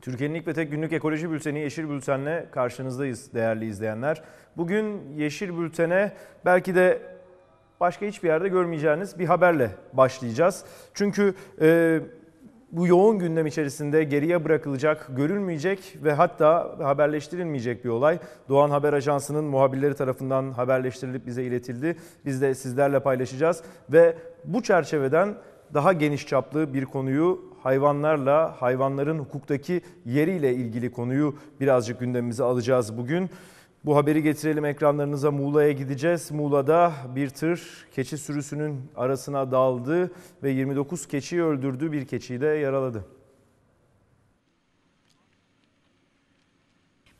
Türkiye'nin ilk ve tek günlük ekoloji bülteni Yeşil Bülten'le karşınızdayız değerli izleyenler. Bugün Yeşil Bülten'e belki de başka hiçbir yerde görmeyeceğiniz bir haberle başlayacağız. Çünkü e, bu yoğun gündem içerisinde geriye bırakılacak, görülmeyecek ve hatta haberleştirilmeyecek bir olay. Doğan Haber Ajansı'nın muhabirleri tarafından haberleştirilip bize iletildi. Biz de sizlerle paylaşacağız ve bu çerçeveden daha geniş çaplı bir konuyu hayvanlarla, hayvanların hukuktaki yeriyle ilgili konuyu birazcık gündemimize alacağız bugün. Bu haberi getirelim ekranlarınıza Muğla'ya gideceğiz. Muğla'da bir tır keçi sürüsünün arasına daldı ve 29 keçiyi öldürdü, bir keçiyi de yaraladı.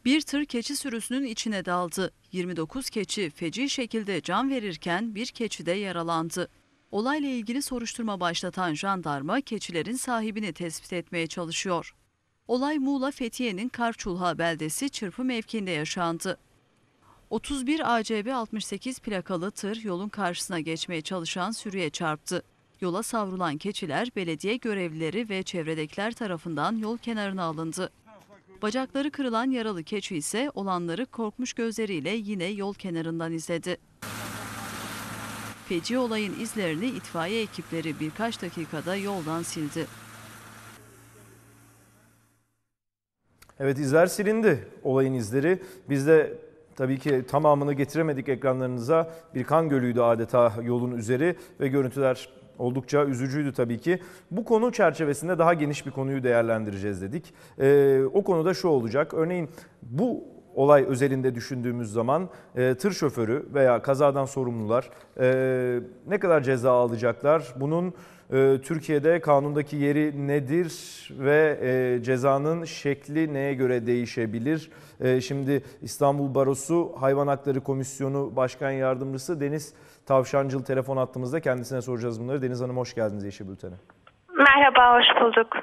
Bir tır keçi sürüsünün içine daldı. 29 keçi feci şekilde can verirken bir keçi de yaralandı. Olayla ilgili soruşturma başlatan jandarma keçilerin sahibini tespit etmeye çalışıyor. Olay Muğla Fethiye'nin Karçulha beldesi çırpı mevkiinde yaşandı. 31 ACB 68 plakalı tır yolun karşısına geçmeye çalışan sürüye çarptı. Yola savrulan keçiler belediye görevlileri ve çevredekiler tarafından yol kenarına alındı. Bacakları kırılan yaralı keçi ise olanları korkmuş gözleriyle yine yol kenarından izledi. Feci olayın izlerini itfaiye ekipleri birkaç dakikada yoldan sildi. Evet izler silindi olayın izleri. Biz de tabii ki tamamını getiremedik ekranlarınıza. Bir kan gölüydü adeta yolun üzeri ve görüntüler oldukça üzücüydü tabii ki. Bu konu çerçevesinde daha geniş bir konuyu değerlendireceğiz dedik. Ee, o konuda şu olacak. Örneğin bu olay özelinde düşündüğümüz zaman e, tır şoförü veya kazadan sorumlular e, ne kadar ceza alacaklar? Bunun Türkiye'de kanundaki yeri nedir ve e, cezanın şekli neye göre değişebilir? E, şimdi İstanbul Barosu Hayvan Hakları Komisyonu Başkan Yardımcısı Deniz Tavşancıl telefon attığımızda kendisine soracağız bunları. Deniz Hanım hoş geldiniz Yeşil Bülten'e. Merhaba, hoş bulduk.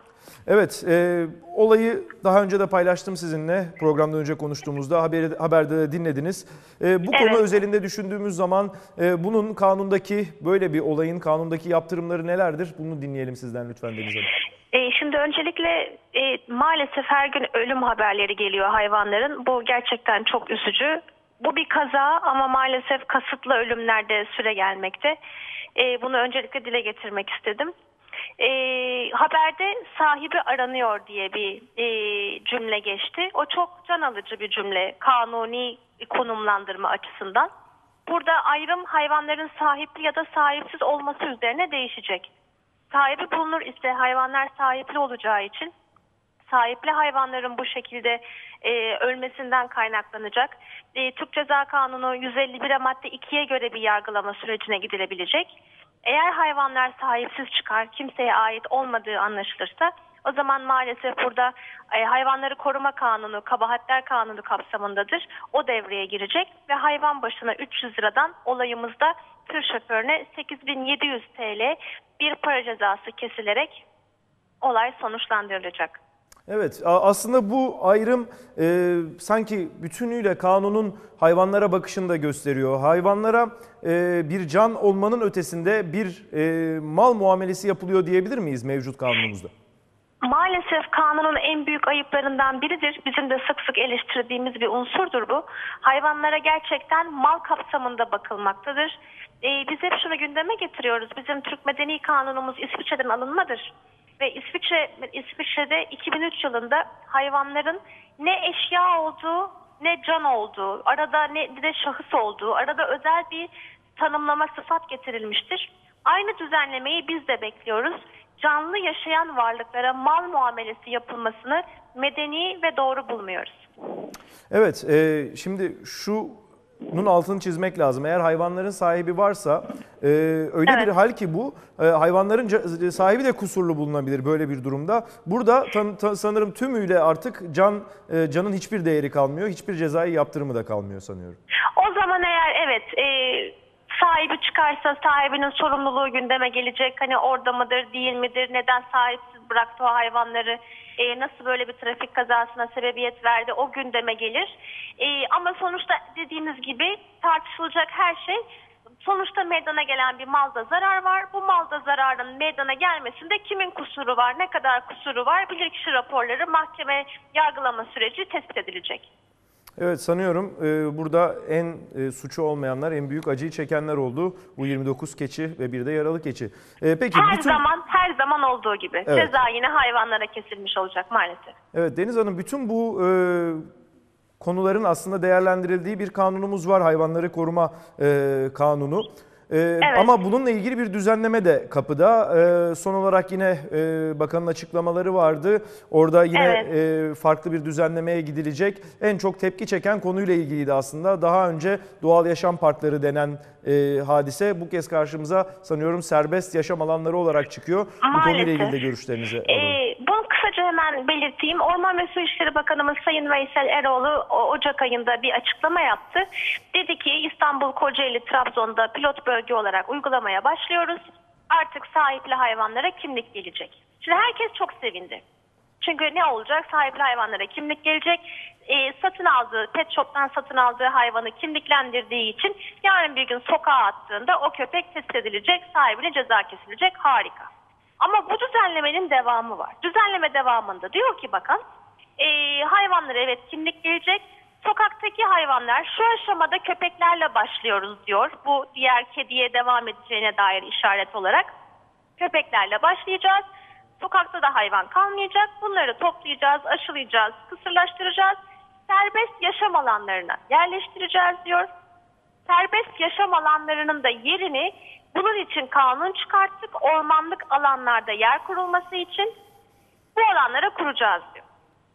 Evet, e, olayı daha önce de paylaştım sizinle. Programdan önce konuştuğumuzda haberi, haberde de dinlediniz. E, bu Evet. konu özelinde düşündüğümüz zaman e, bunun kanundaki, böyle bir olayın kanundaki yaptırımları nelerdir? Bunu dinleyelim sizden lütfen Deniz Hanım. Ee, şimdi öncelikle e, maalesef her gün ölüm haberleri geliyor hayvanların. Bu gerçekten çok üzücü. Bu bir kaza ama maalesef kasıtlı ölümlerde süre gelmekte. Ee, bunu öncelikle dile getirmek istedim. Ee, haberde sahibi aranıyor diye bir e, cümle geçti. O çok can alıcı bir cümle kanuni konumlandırma açısından. Burada ayrım hayvanların sahipli ya da sahipsiz olması üzerine değişecek. Sahibi bulunur ise hayvanlar sahipli olacağı için sahipli hayvanların bu şekilde e, ölmesinden kaynaklanacak. E, Türk Ceza Kanunu 151 madde 2'ye göre bir yargılama sürecine gidilebilecek. Eğer hayvanlar sahipsiz çıkar, kimseye ait olmadığı anlaşılırsa o zaman maalesef burada e, hayvanları koruma kanunu, kabahatler kanunu kapsamındadır. O devreye girecek ve hayvan başına 300 liradan olayımızda tır şoförüne 8700 TL bir para cezası kesilerek olay sonuçlandırılacak. Evet, aslında bu ayrım e, sanki bütünüyle kanunun hayvanlara bakışını da gösteriyor. Hayvanlara e, bir can olmanın ötesinde bir e, mal muamelesi yapılıyor diyebilir miyiz mevcut kanunumuzda? Maalesef kanunun en büyük ayıplarından biridir. Bizim de sık sık eleştirdiğimiz bir unsurdur bu. Hayvanlara gerçekten mal kapsamında bakılmaktadır. Ee, biz hep şunu gündeme getiriyoruz. Bizim Türk Medeni Kanunumuz İsviçre'den alınmadır. Ve İsviçre, İsviçre'de 2003 yılında hayvanların ne eşya olduğu ne can olduğu, arada ne de şahıs olduğu, arada özel bir tanımlama sıfat getirilmiştir. Aynı düzenlemeyi biz de bekliyoruz. Canlı yaşayan varlıklara mal muamelesi yapılmasını medeni ve doğru bulmuyoruz. Evet, e, şimdi şunun altını çizmek lazım. Eğer hayvanların sahibi varsa e, öyle Evet. bir hal ki bu e, hayvanların ca- sahibi de kusurlu bulunabilir böyle bir durumda. Burada tan- ta- sanırım tümüyle artık can e, canın hiçbir değeri kalmıyor, hiçbir cezai yaptırımı da kalmıyor sanıyorum. O zaman eğer evet e, sahibi çıkarsa sahibinin sorumluluğu gündeme gelecek. Hani orada mıdır değil midir neden sahipsiz bıraktı o hayvanları e, nasıl böyle bir trafik kazasına sebebiyet verdi o gündeme gelir. E, ama sonuçta dediğiniz gibi tartışılacak her şey sonuçta meydana gelen bir malda zarar var. Bu malda zararın meydana gelmesinde kimin kusuru var, ne kadar kusuru var bilirkişi raporları mahkeme yargılama süreci tespit edilecek. Evet sanıyorum e, burada en e, suçu olmayanlar, en büyük acıyı çekenler oldu. Bu 29 keçi ve bir de yaralı keçi. E, peki Her bütün zaman her zaman olduğu gibi Evet. ceza yine hayvanlara kesilmiş olacak maalesef. Evet Deniz Hanım bütün bu konuların aslında değerlendirildiği bir kanunumuz var. Hayvanları koruma e, kanunu. E, Ama bununla ilgili bir düzenleme de kapıda. E, son olarak yine e, bakanın açıklamaları vardı. Orada yine Evet. e, farklı bir düzenlemeye gidilecek. En çok tepki çeken konuyla ilgiliydi aslında. Daha önce doğal yaşam parkları denen e, hadise bu kez karşımıza sanıyorum serbest yaşam alanları olarak çıkıyor. Bu konuyla Maalesef. ilgili de görüşlerinizi alalım. Ee, bunu kısaca hemen belirteyim. Orman ve Su İşleri Bakanımız Sayın Veysel Eroğlu Ocak ayında bir açıklama yaptı. Dedi ki İstanbul, Kocaeli, Trabzon'da pilot bölge olarak uygulamaya başlıyoruz. Artık sahipli hayvanlara kimlik gelecek. Şimdi herkes çok sevindi. Çünkü ne olacak? Sahipli hayvanlara kimlik gelecek. Ee, satın aldığı, pet shop'tan satın aldığı hayvanı kimliklendirdiği için yarın bir gün sokağa attığında o köpek test edilecek, sahibine ceza kesilecek. Harika. Ama bu düzenlemenin devamı var. Düzenleme devamında diyor ki bakan, e, hayvanlara evet kimlik gelecek. Sokaktaki hayvanlar şu aşamada köpeklerle başlıyoruz diyor. Bu diğer kediye devam edeceğine dair işaret olarak. Köpeklerle başlayacağız. Sokakta da hayvan kalmayacak. Bunları toplayacağız, aşılayacağız, kısırlaştıracağız. Serbest yaşam alanlarına yerleştireceğiz diyor. Serbest yaşam alanlarının da yerini bunun için kanun çıkarttık. Ormanlık alanlarda yer kurulması için bu alanlara kuracağız diyor.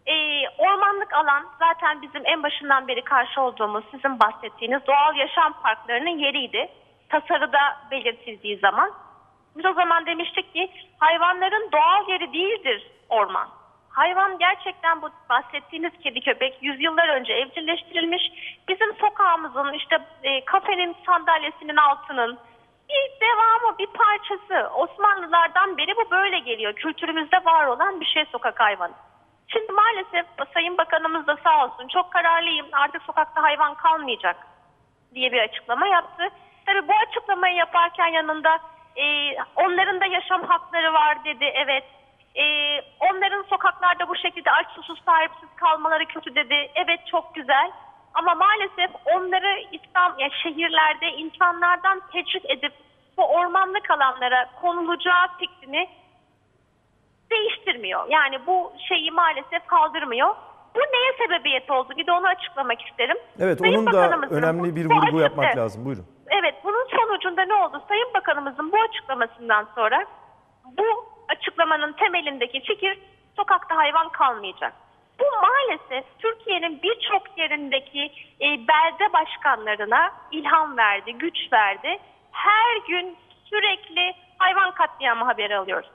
Ee, ormanlık alan zaten bizim en başından beri karşı olduğumuz sizin bahsettiğiniz doğal yaşam parklarının yeriydi. Tasarıda belirtildiği zaman. Biz o zaman demiştik ki hayvanların doğal yeri değildir orman. Hayvan gerçekten bu bahsettiğiniz kedi köpek yüzyıllar önce evcilleştirilmiş. Bizim sokağımızın işte e, kafenin sandalyesinin altının bir devamı, bir parçası. Osmanlılardan beri bu böyle geliyor. Kültürümüzde var olan bir şey sokak hayvanı. Şimdi maalesef Sayın Bakanımız da sağ olsun çok kararlıyım artık sokakta hayvan kalmayacak diye bir açıklama yaptı. Tabii bu açıklamayı yaparken yanında e, onların da yaşam hakları var dedi evet. E, onların sokaklarda bu şekilde aç susuz sahipsiz kalmaları kötü dedi. Evet çok güzel. Ama maalesef onları İslam ya şehirlerde insanlardan tecrit edip bu ormanlık alanlara konulacağı fikrini değiştirmiyor. Yani bu şeyi maalesef kaldırmıyor. Bu neye sebebiyet oldu? Bir de onu açıklamak isterim. Evet Sayın onun da önemli bir vurgu yapmak lazım. Buyurun. Evet bunun sonucunda ne oldu? Sayın Bakanımızın bu açıklamasından sonra bu açıklamanın temelindeki fikir sokakta hayvan kalmayacak. Bu maalesef Türkiye'nin birçok yerindeki e, belde başkanlarına ilham verdi, güç verdi. Her gün sürekli hayvan katliamı haberi alıyoruz.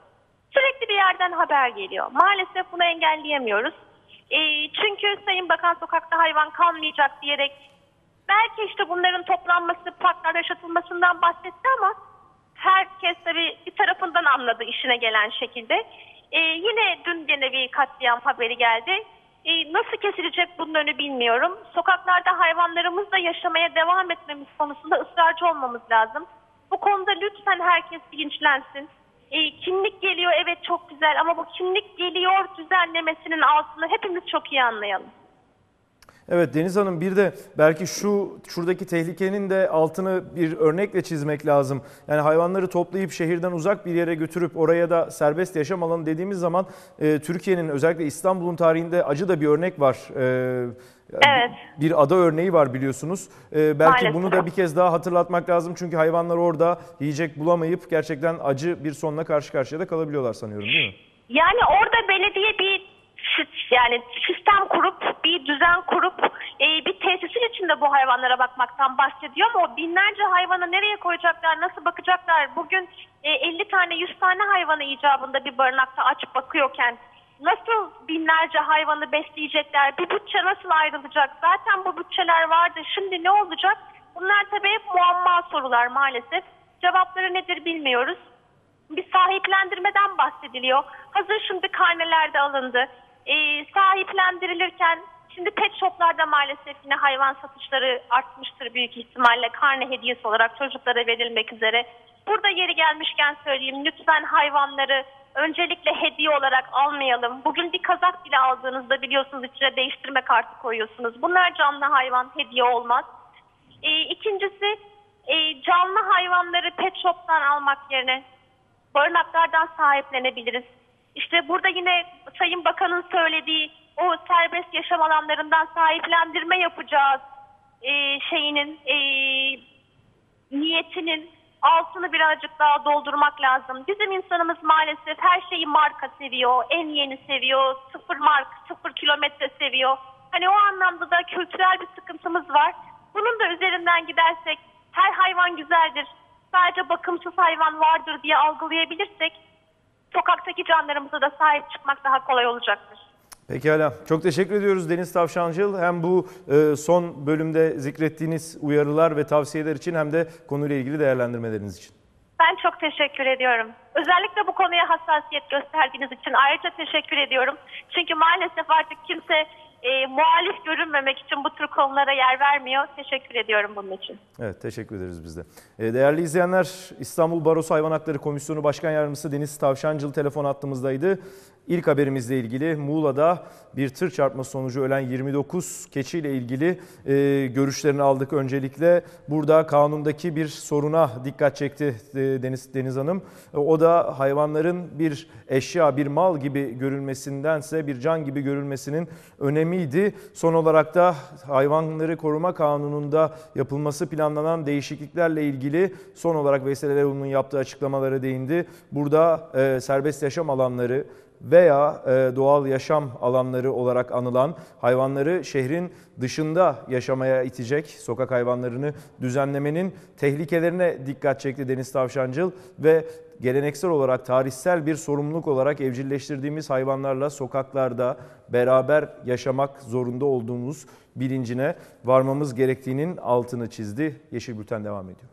Sürekli bir yerden haber geliyor. Maalesef bunu engelleyemiyoruz. E, çünkü Sayın Bakan sokakta hayvan kalmayacak diyerek belki işte bunların toplanması, parklarda yaşatılmasından bahsetti ama herkes tabii bir tarafından anladı işine gelen şekilde. E, yine dün gene bir katliam haberi geldi. E, nasıl kesilecek bunun önü bilmiyorum. Sokaklarda hayvanlarımızla yaşamaya devam etmemiz konusunda ısrarcı olmamız lazım. Bu konuda lütfen herkes bilinçlensin. E, kimlik geliyor evet çok güzel ama bu kimlik geliyor düzenlemesinin altını hepimiz çok iyi anlayalım. Evet Deniz Hanım bir de belki şu şuradaki tehlikenin de altını bir örnekle çizmek lazım. Yani hayvanları toplayıp şehirden uzak bir yere götürüp oraya da serbest yaşam alanı dediğimiz zaman e, Türkiye'nin özellikle İstanbul'un tarihinde acı da bir örnek var. E, Evet. Bir ada örneği var biliyorsunuz. E, belki Maalesef. bunu da bir kez daha hatırlatmak lazım. Çünkü hayvanlar orada yiyecek bulamayıp gerçekten acı bir sonla karşı karşıya da kalabiliyorlar sanıyorum değil mi? Yani orada belediye bir yani sistem kurup bir düzen kurup e, bir tesisin içinde bu hayvanlara bakmaktan bahsediyor ama o binlerce hayvanı nereye koyacaklar, nasıl bakacaklar? Bugün e, 50 tane 100 tane hayvanı icabında bir barınakta aç bakıyorken nasıl binlerce hayvanı besleyecekler? Bir bütçe nasıl ayrılacak? Zaten bu bütçeler vardı. Şimdi ne olacak? Bunlar tabii hep muamma sorular maalesef. Cevapları nedir bilmiyoruz. bir sahiplendirmeden bahsediliyor. Hazır şimdi karnelerde alındı. Ee, sahiplendirilirken şimdi pet shoplarda maalesef yine hayvan satışları artmıştır büyük ihtimalle karne hediyesi olarak çocuklara verilmek üzere. Burada yeri gelmişken söyleyeyim lütfen hayvanları öncelikle hediye olarak almayalım. Bugün bir kazak bile aldığınızda biliyorsunuz içine değiştirme kartı koyuyorsunuz. Bunlar canlı hayvan hediye olmaz. Ee, ikincisi e, canlı hayvanları pet shop'tan almak yerine barınaklardan sahiplenebiliriz. İşte burada yine Sayın Bakan'ın söylediği o serbest yaşam alanlarından sahiplendirme yapacağız e, şeyinin e, niyetinin altını birazcık daha doldurmak lazım. Bizim insanımız maalesef her şeyi marka seviyor, en yeni seviyor, sıfır mark, sıfır kilometre seviyor. Hani o anlamda da kültürel bir sıkıntımız var. Bunun da üzerinden gidersek her hayvan güzeldir. Sadece bakımsız hayvan vardır diye algılayabilirsek sokaktaki canlarımıza da sahip çıkmak daha kolay olacaktır. Pekala. Çok teşekkür ediyoruz Deniz Tavşancıl. Hem bu e, son bölümde zikrettiğiniz uyarılar ve tavsiyeler için hem de konuyla ilgili değerlendirmeleriniz için. Ben çok teşekkür ediyorum. Özellikle bu konuya hassasiyet gösterdiğiniz için ayrıca teşekkür ediyorum. Çünkü maalesef artık kimse e, muhalif görünmemek için bu tür konulara yer vermiyor. Teşekkür ediyorum bunun için. Evet teşekkür ederiz biz de. E, Değerli izleyenler İstanbul Barosu Hayvan Hakları Komisyonu Başkan Yardımcısı Deniz Tavşancıl telefon hattımızdaydı. İlk haberimizle ilgili Muğla'da bir tır çarpması sonucu ölen 29 keçiyle ilgili e, görüşlerini aldık öncelikle. Burada kanundaki bir soruna dikkat çekti e, Deniz Deniz Hanım. E, o da hayvanların bir eşya, bir mal gibi görülmesindense bir can gibi görülmesinin önemiydi. Son olarak da hayvanları koruma kanununda yapılması planlanan değişikliklerle ilgili son olarak Veysel Eroğlu'nun yaptığı açıklamalara değindi. Burada e, serbest yaşam alanları veya e, doğal yaşam alanları olarak anılan hayvanları şehrin dışında yaşamaya itecek sokak hayvanlarını düzenlemenin tehlikelerine dikkat çekti Deniz Tavşancıl ve geleneksel olarak tarihsel bir sorumluluk olarak evcilleştirdiğimiz hayvanlarla sokaklarda beraber yaşamak zorunda olduğumuz bilincine varmamız gerektiğinin altını çizdi. Yeşil Bülten devam ediyor.